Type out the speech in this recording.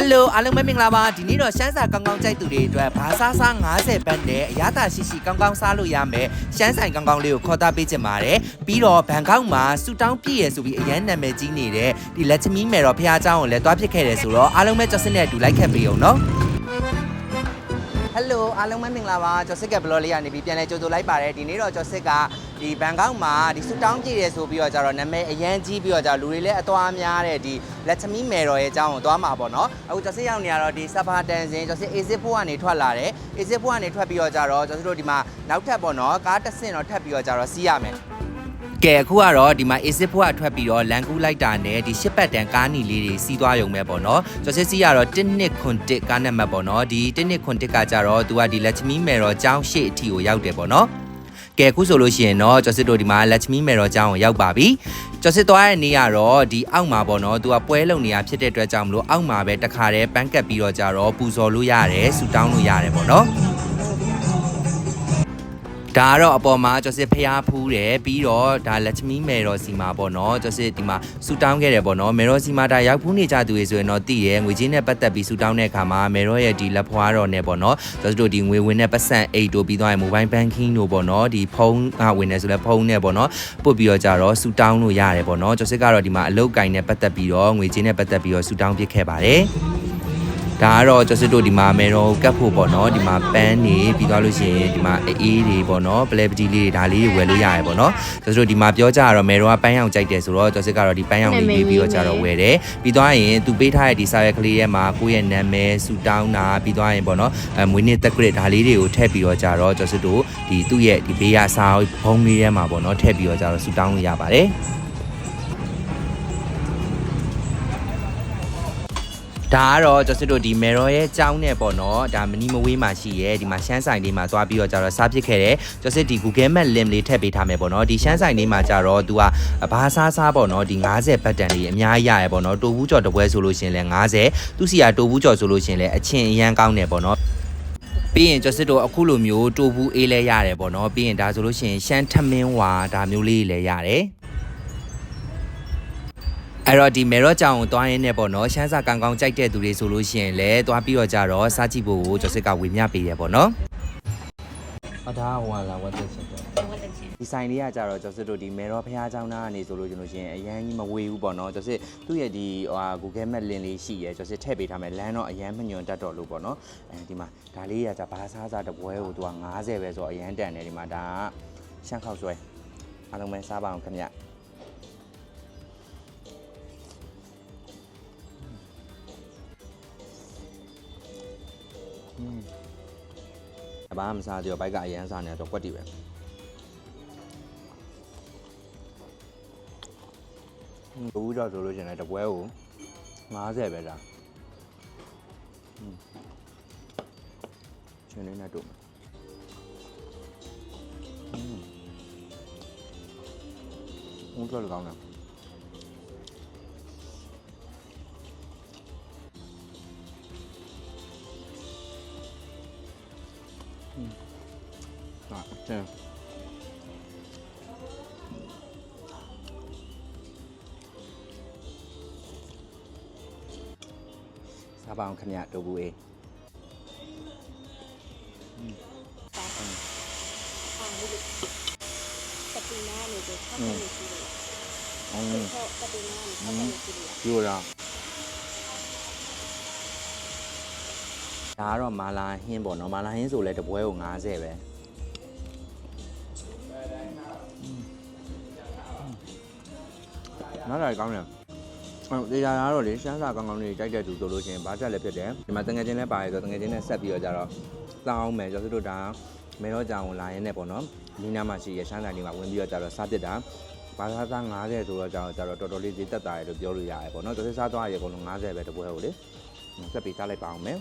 ယ်လိုအားလုံးပဲမင်္ဂလာပါဒီနေ့တော့ရှမ်းစာကောင်းကောင်းကြိုက်သူတွေအတွက်ဘာစားစား90ဘတ်နဲ့အရသာရှိရှိကောင်းကောင်းစားလို့ရမယ်ရှမ်းဆိုင်ကောင်းကောင်းလေးကိုခေါ်သားပေးချင်ပါတယ်ပြီးတော့ဘန်ကောက်မှာဆူတောင်းပြည့်ရယ်ဆိုပြီးအရန်နာမည်ကြီးနေတဲ့ဒီလက်ချမီမယ်တော့ဖះเจ้าကိုလည်းတွားဖြစ်ခဲ့တယ်ဆိုတော့အားလုံးပဲကြောက်စစ်နဲ့အတူလိုက်ခဲ့ပေးအောင်နော်ဟယ်လိုအားလုံးပဲမင်္ဂလာပါကျော်စစ်ကဘလော့လေးကနေပြီးပြန်လဲကြိုဆိုလိုက်ပါတယ်ဒီနေ့တော့ကျော်စစ်က ဒီဘန်ကောက်မှာဒီဆူတောင်းကြည့်ရဲဆိုပြီးတော့ကြတော့နာမည်အရန်ကြီးပြီးတော့ကြလူတွေလည်းအသွားများတဲ့ဒီလက်ချမီမယ်တော်ရဲ့အကြောင်းကိုသွားမှာပေါ့နော်အခုကျော်စစ်ရောက်နေရတော့ဒီဆပ်ဘာတန်စင်ကျော်စစ်အေစစ်ဖို့ကနေထွက်လာတယ်အေစစ်ဖို့ကနေထွက်ပြီးတော့ကြတော့ကျော်စစ်တို့ဒီမှာနောက်ထပ်ပေါ့နော်ကားတစ်ဆင့်တော့ထပ်ပြီးတော့ကြတော့စီးရမယ်ကဲအခုကတော့ဒီမှာ AC ဖွားထွက်ပြီးတော့လန်ကူးလိုက်တာနဲ့ဒီရှစ်ပတ်တန်ကားနီလေးတွေစီးသွားရုံပဲပေါ့နော်ကျော်စစ်စီကတော့1နှစ်ခွန်တစ်ကားနံပါတ်ပေါ့နော်ဒီ1နှစ်ခွန်တစ်ကကြတော့သူကဒီလက်ချမီမယ်တော်ကျောင်းရှေ့အထီကိုရောက်တယ်ပေါ့နော် ကဲအခုဆိုလို့ရှိရင်တော့ကျော်စစ်တို့ဒီမှာလက်ချမီမယ်တော်ကျောင်းကိုရောက်ပါပြီကျော်စစ်သွားတဲ့နေ့ကတော့ဒီအောက်မှာပေါ့နော်သူကပွဲလုံနေရဖြစ်တဲ့အတွက်ကြောင့်မလို့အောက်မှာပဲတခါတည်းပန်းကတ်ပြီးတော့ကြတော့ပူဇော်လို့ရတယ်ဆူတောင်းလို့ရတယ်ပေါ့နော် ဒါကတော့အပေါ်မှာကျော်စစ်ဖျားဖူးတယ်ပြီးတော့ဒါလက်ချမီမယ်တော်စီမှာပေါ့နော်ကျော်စစ်ဒီမှာဆူတောင်းခဲ့တယ်ပေါ့နော်မယ်တော်စီမှာဒါရောက်ဖူးနေကြသူတွေဆိုရင်တော့တည်တယ်ငွေချင်းနဲ့ပတ်သက်ပြီးဆူတောင်းတဲ့အခါမှာမယ်တော်ရဲ့ဒီလက်ဖွားတော်နဲ့ပေါ့နော်ကျော်စစ်တို့ဒီငွေဝင်တဲ့ပတ်စံအိတ်တို့ပြီးတော့ mobile banking တို့ပေါ့နော်ဒီဖုန်းကဝင်နေဆိုလဲဖုန်းနဲ့ပေါ့နော်ပုတ်ပြီးတော့ကြတော့ဆူတောင်းလို့ရတယ်ပေါ့နော်ကျော်စစ်ကတော့ဒီမှာအလုတ်ကင်နဲ့ပတ်သက်ပြီးတော့ငွေချင်းနဲ့ပတ်သက်ပြီးတော့ဆူတောင်းဖြစ်ခဲ့ပါတယ် ဒါကတော့ကျော်စစ်တို့ဒီမှာမေတော့ကတ်ဖို့ပေါ့နော်ဒီမှာပန်းနေပြီးသွားလို့ရှိရင်ဒီမှာအေးတွေပေါ့နော်ပလဲပတီလေးတွေဒါလေးတွေဝယ်လို့ရတယ်ပေါ့နော်ကျော်စစ်တို့ဒီမှာပြောကြရတော့မေတော့ကပန်းရောင်ကြိုက်တယ်ဆိုတော့ကျော်စစ်ကတော့ဒီပန်းရောင်လေးပေးပြီးတော့ကြတော့ဝယ်တယ်ပြီးသွားရင်သူပေးထားတဲ့ဒီစာရွက်ကလေးထဲမှာကိုယ့်ရဲ့နာမည်စူတောင်းတာပြီးသွားရင်ပေါ့နော်အဲမွေးနေ့တက်ဂရစ်ဒါလေးတွေကိုထည့်ပြီးတော့ကြတော့ကျော်စစ်တို့ဒီသူ့ရဲ့ဒီဘေးကစာဘုံလေးထဲမှာပေါ့နော်ထည့်ပြီးတော့ကြတော့စူတောင်းလို့ရပါတယ် ဒါကတော့ကျွန်တော်တို့ဒီမယ်ရောရဲ့အကြောင်းနဲ့ပေါ့နော်ဒါမနီမဝေးမှာရှိရဲဒီမှာရှမ်းဆိုင်လေးမှာသွားပြီးတော့ကြတော့စားဖြစ်ခဲ့တယ်ကျွန်တော်ဒီ Google Map link လေးထည့်ပေးထားမယ်ပေါ့နော်ဒီရှမ်းဆိုင်လေးမှာကြတော့ तू ကဘာစားစားပေါ့နော်ဒီ90ဘတ်တန်လေးအများကြီးရရပေါ့နော်တိုဘူးကြော်တစ်ပွဲဆိုလို့ရှရင်လဲ90သူစီကတိုဘူးကြော်ဆိုလို့ရှရင်လဲအချင်းအရန်ကောင်းတယ်ပေါ့နော်ပြီးရင်ကျော်စစ်တို့အခုလိုမျိုးတိုဘူးအေးလဲရတယ်ပေါ့နော်ပြီးရင်ဒါဆိုလို့ရှိရင်ရှမ်းထမင်းဝါဒါမျိုးလေးလည်းရတယ် အဲ့တော့ဒီမေရော့ကြောင်ကိုသွားရင်းနဲ့ပေါ့နော်ရှမ်းစာကောင်းကောင်းကြိုက်တဲ့သူတွေဆိုလို့ရှိရင်လည်းသွားပြီးတော့ကြတော့စားကြည့်ဖို့ကိုကျော်စစ်ကဝေမျှပေးရပေါ့နော်အဒါဟိုလာဝတ်တဲ့ချက်တော့ဒီဆိုင်လေးကကြတော့ကျော်စစ်တို့ဒီမေရော့ဖះเจ้าနာကနေဆိုလို့ကျွန်လို့ရှိရင်အရန်ကြီးမဝေဘူးပေါ့နော်ကျော်စစ်သူ့ရဲ့ဒီဟိုဟာ Google Map link လေးရှိရဲကျော်စစ်ထည့်ပေးထားမယ်လမ်းတော့အရန်မညွန်တတ်တော့လို့ပေါ့နော်အဲဒီမှာဒါလေးကကြဘာစားစားတပွဲကိုသူက90ပဲဆိုတော့အရန်တန်တယ်ဒီမှာဒါကရှမ်းခောက်ဆွဲအားလုံးပဲစားပါအောင်ခင်ဗျ အဘာမစားသေးတော့ဘိုက်ကအရန်စားနေတော့ကွက်တီပဲဘူးတော့ဆိုလို့ရှိရင်လည်းတပွဲကို90ပဲလားချင်းလေးနဲ့တို့မယ်ဦးတော့ကောင်းတယ် ตากเจซาบาวคันยาโดบูเอปฏิมาเนี่ยเด็กเข้าไปในซีเรียเข้าปฏิมาเนี่ยเข้าไปในซีอยู่แล้ว ဒါကတော့မာလာဟင်းပေါ့နော်မာလာဟင်းဆိုလဲတပွဲကို90ပဲနားလိုက်ကောင်းတယ်အဲ့ဒီဟာကတော့လေရှမ်းစာကောင်းကောင်းလေးကြိုက်တဲ့သူဆိုလို့ရှိရင်ဘာတက်လည်းဖြစ်တယ်ဒီမှာတငယ်ချင်းလည်းပါတယ်ဆိုတော့တငယ်ချင်းနဲ့ဆက်ပြီးတော့ကြတော့စောင်းမယ်ကျွန်တော်တို့ဒါမဲတော့ကြောင်ကိုလာရင်းနဲ့ပေါ့နော်ဒီနားမှာရှိရရှမ်းစာလေးမှာဝင်ပြီးတော့ကြတော့စားပစ်တာဘာသာသား90ဆိုတော့ကြတော့ကြတော့တော်တော်လေးဈေးသက်သာတယ်လို့ပြောလို့ရတယ်ပေါ့နော်တော်တော်စားသွားရအကုန်လုံး90ပဲတပွဲကိုလေဆက်ပြီးစားလိုက်ပါအောင်မယ်